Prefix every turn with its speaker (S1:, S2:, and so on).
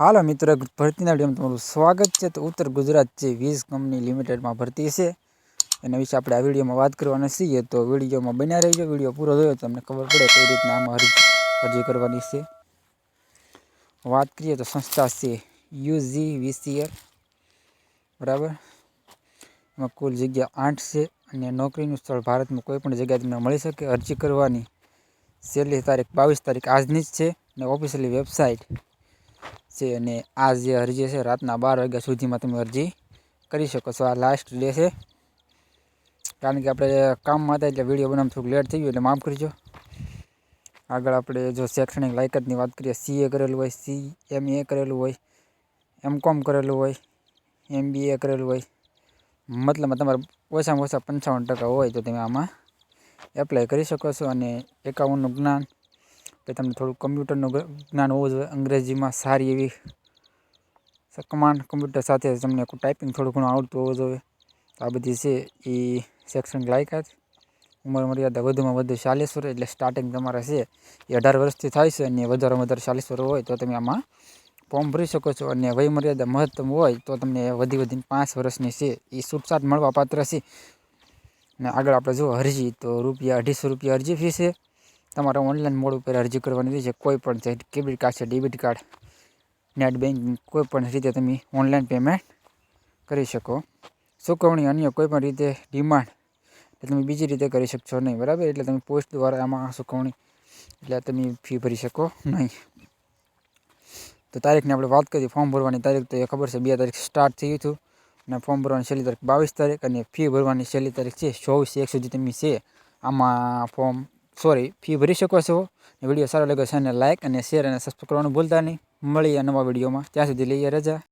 S1: હાલો મિત્રો, ભરતીના વિડીયોમાં તમારું સ્વાગત છે. તો ઉત્તર ગુજરાત જે વીજ કંપની લિમિટેડમાં ભરતી છે, એના વિશે આપણે આ વિડીયોમાં વાત કરવાના છીએ. તો વિડીયોમાં બન્યા રહીજો, વીડિયો પૂરો થયો તમને ખબર પડે કઈ રીતના આમાં અરજી અરજી કરવાની છે. વાત કરીએ તો સંસ્થા છે યુજી વીસીએલ, બરાબર? એમાં કુલ જગ્યા આઠ છે અને નોકરીનું સ્થળ ભારતમાં કોઈ પણ જગ્યાએ તમને મળી શકે. અરજી કરવાની છેલ્લી તારીખ બાવીસ તારીખ આજની જ છે અને ઓફિશિયલી વેબસાઇટ છે અને આ જે અરજી છે, રાતના બાર વાગ્યા સુધીમાં તમે અરજી કરી શકો છો. આ લાસ્ટ ડે છે. કારણ કે આપણે કામમાં હતા એટલે વીડિયો બનાવવામાં થોડુંક લેટ થઈ ગયું, એટલે માફ કરજો. આગળ આપણે જો શૈક્ષણિક લાયકાતની વાત કરીએ સીએ કરેલું હોય સી એમ એ કરેલું હોય એમ કોમ કરેલું હોય એમ બી એ કરેલું હોય, મતલબમાં તમારે ઓછામાં ઓછા પંચાવન ટકા હોય તો તમે આમાં એપ્લાય કરી શકો છો. અને એકાઉન્ટનું જ્ઞાન કે તમને થોડું કમ્પ્યુટરનું જ્ઞાન હોવું જોઈએ. અંગ્રેજીમાં સારી એવી કમાન્ડ કમ્પ્યુટર સાથે તમને ટાઈપિંગ થોડું ઘણું આવડતું હોવું જોઈએ. આ બધી છે એ શૈક્ષણિક લાયકાત ઉંમર મર્યાદા વધુમાં વધુ ચાલીસ વર્ષ એટલે સ્ટાર્ટિંગ તમારે છે એ અઢાર વર્ષથી થાય છે અને વધારેમાં વધારે ચાલીસ વર્ષ હોય તો તમે આમાં ફોર્મ ભરી શકો છો. અને વયમર્યાદા મહત્તમ હોય તો તમને વધી વધીને પાંચ વર્ષની છે એ છૂટછાટ મળવા પાત્ર છે. અને આગળ આપણે જો અરજી, તો રૂપિયા અઢીસો રૂપિયા અરજી ફી છે. તમારે ઓનલાઈન મોડ ઉપર અરજી કરવાની રહેશે. કોઈ પણ છે ક્રેડિટ કાર્ડ છે, ડેબિટ કાર્ડ, નેટ બેન્કિંગ કોઈ પણ રીતે તમે ઓનલાઈન પેમેન્ટ કરી શકો. ચૂકવણી અન્ય કોઈ પણ રીતે ડિમાન્ડ એટલે તમે બીજી રીતે કરી શકશો નહીં, બરાબર? એટલે તમે પોસ્ટ દ્વારા આમાં ચૂકવણી, એટલે તમે ફી ભરી શકો નહીં. તો તારીખની આપણે વાત કરીએ ફોર્મ ભરવાની તારીખ તો એ ખબર છે, બે તારીખ સ્ટાર્ટ થયું હતું, અને ફોર્મ ભરવાની છેલ્લી તારીખ બાવીસ તારીખ, અને ફી ભરવાની છેલ્લી તારીખ છે, ચોવીસ એક સુધી તમે છે, આમાં ફોર્મ સોરી, ફી ભરી શકો છો. વીડિયો સારો લાગ્યો છે અને લાઇક અને શેર અને સબસ્ક્રાઈબ કરવાનું ભૂલતા નહીં. મળીએ નવા વિડીયોમાં. ત્યાં સુધી લઈએ રજા.